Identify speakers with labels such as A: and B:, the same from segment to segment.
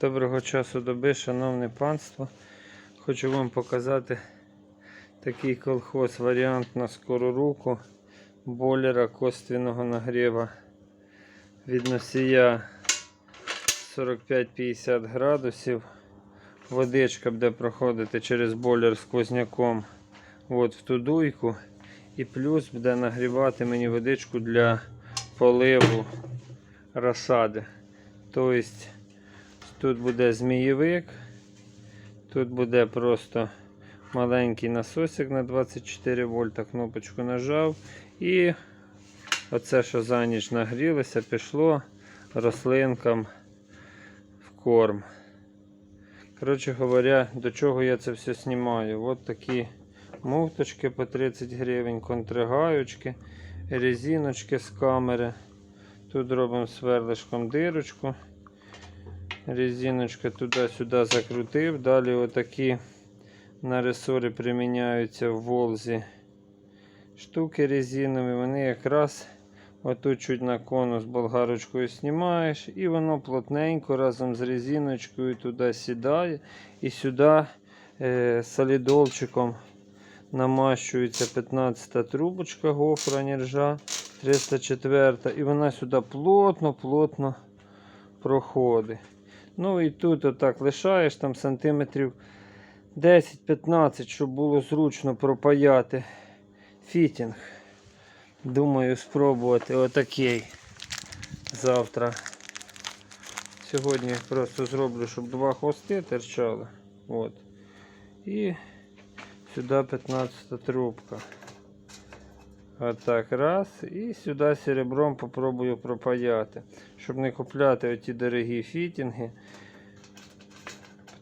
A: Доброго часу доби, шановне панство. Хочу вам показати такий колхоз, варіант на скору руку бойлера косвіного нагріва від носія 45-50 градусів. Водичка буде проходити через бойлер сквозняком от в ту дуйку. І плюс буде нагрівати мені водичку для поливу розсади. Тобто Тут буде змієвик, тут буде просто маленький насосик на 24 вольта, кнопочку нажав. І оце, що за ніч нагрілося, пішло рослинкам в корм. Коротше говоря, до чого я це все знімаю? От такі муфточки по 30 гривень, контригаючки, резиночки з камери. Тут робимо сверлишком дирочку резиночка туди-сюди закрутив. Далі отакі на ресори приміняються в волзі штуки резинові. Вони якраз отут чуть на конус болгарочкою знімаєш і воно плотненько разом з резиночкою туди сідає. І сюди е, солідолчиком намащується 15 трубочка гофра нержа 304 і вона сюди плотно-плотно проходить. Ну і тут отак лишаєш там сантиметрів 10-15, щоб було зручно пропаяти фітінг. Думаю, спробувати отакий завтра. Сьогодні просто зроблю, щоб два хвости терчали. От. І сюди 15 трубка. Отак, раз. І сюди серебром попробую пропаяти. Щоб не купляти оті дорогі фітінги.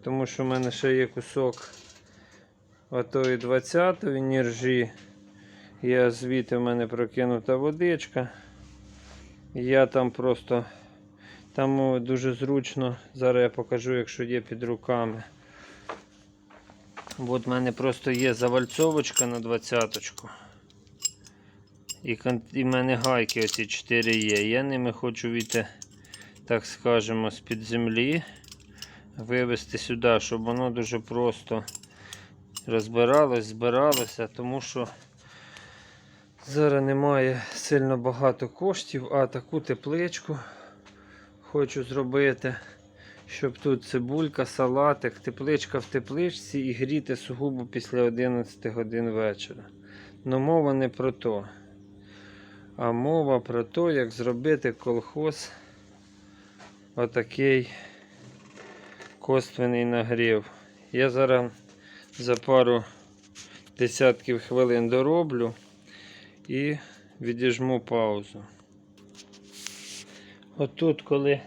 A: Тому що в мене ще є кусок отої 20-ї нержі. Я звідти в мене прокинута водичка. Я там просто там дуже зручно. Зараз я покажу, якщо є під руками. От в мене просто є завальцовочка на 20-ку. І, і в мене гайки оці 4 є. Я ними хочу війти, так скажемо, з-під землі. Вивести сюди, щоб воно дуже просто розбиралось, збиралося, тому що зараз немає сильно багато коштів, а таку тепличку хочу зробити, щоб тут цибулька, салатик, тепличка в тепличці і гріти сугубо після 11 годин вечора. Но мова не про то. А мова про те, як зробити колхоз отакий косвений нагрів. Я зараз за пару десятків хвилин дороблю і відіжму паузу. Отут, коли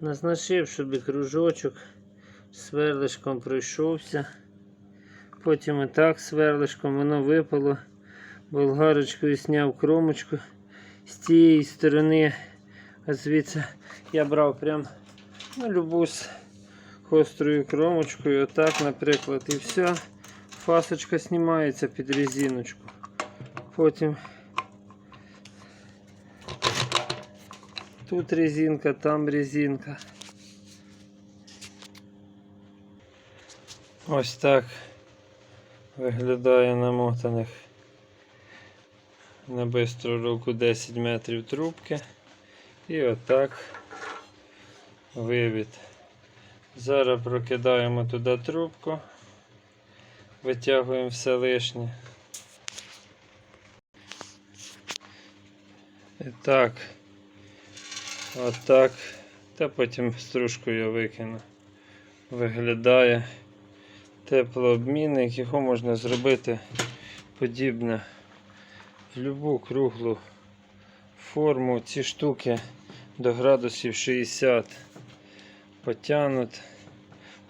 A: назначив, щоб кружочок сверлишком пройшовся. Потім і так сверлишком воно випало. Болгарочкою зняв кромочку з тієї сторони. Звідси я брав прям ну, з гострою кромочкою. Отак, наприклад, і все. Фасочка знімається під резиночку. Потім тут резинка, там резинка. Ось так виглядає намотаних на бистру руку 10 метрів трубки. І отак вивід. Зараз прокидаємо туди трубку, витягуємо все лишнє. І так, отак, та потім стружкою викину. Виглядає теплообмінник, його можна зробити подібне в любу круглу форму. Ці штуки до градусів 60 потягнуть.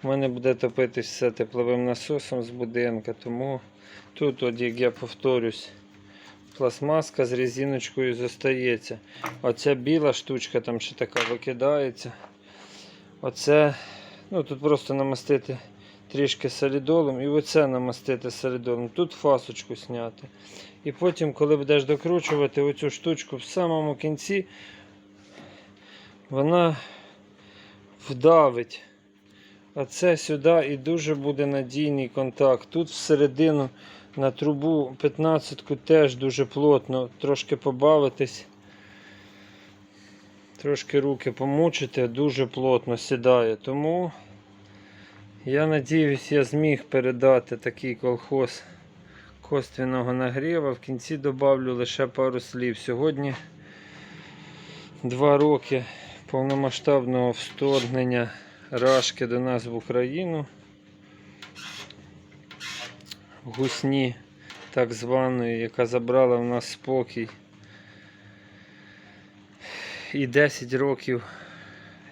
A: У мене буде топитись все тепловим насосом з будинка, тому тут, от, як я повторюсь, пластмаска з резиночкою зостається. Оця біла штучка там ще така викидається. Оце, ну тут просто намастити трішки солідолом і оце намастити солідолом. Тут фасочку зняти. І потім, коли будеш докручувати оцю штучку в самому кінці, вона вдавить. А це сюди і дуже буде надійний контакт. Тут всередину на трубу 15-ку теж дуже плотно, трошки побавитись. Трошки руки помучити, дуже плотно сідає. Тому я надіюсь, я зміг передати такий колхоз косвіного нагріва. В кінці добавлю лише пару слів. Сьогодні два роки повномасштабного вторгнення Рашки до нас в Україну. Гусні так званої, яка забрала в нас спокій. І 10 років,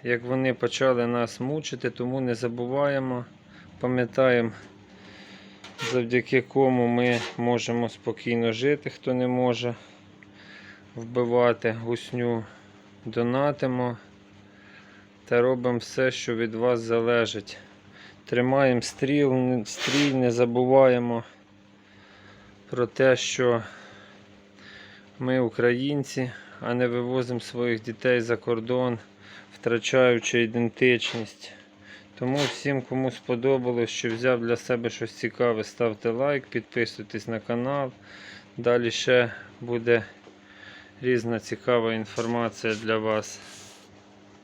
A: як вони почали нас мучити, тому не забуваємо, пам'ятаємо, завдяки кому ми можемо спокійно жити, хто не може вбивати гусню, донатимо та робимо все, що від вас залежить. Тримаємо стріл, стрій, не забуваємо про те, що ми українці, а не вивозимо своїх дітей за кордон, втрачаючи ідентичність. Тому всім, кому сподобалось, що взяв для себе щось цікаве, ставте лайк, підписуйтесь на канал. Далі ще буде різна цікава інформація для вас.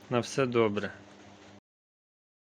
A: На все добре.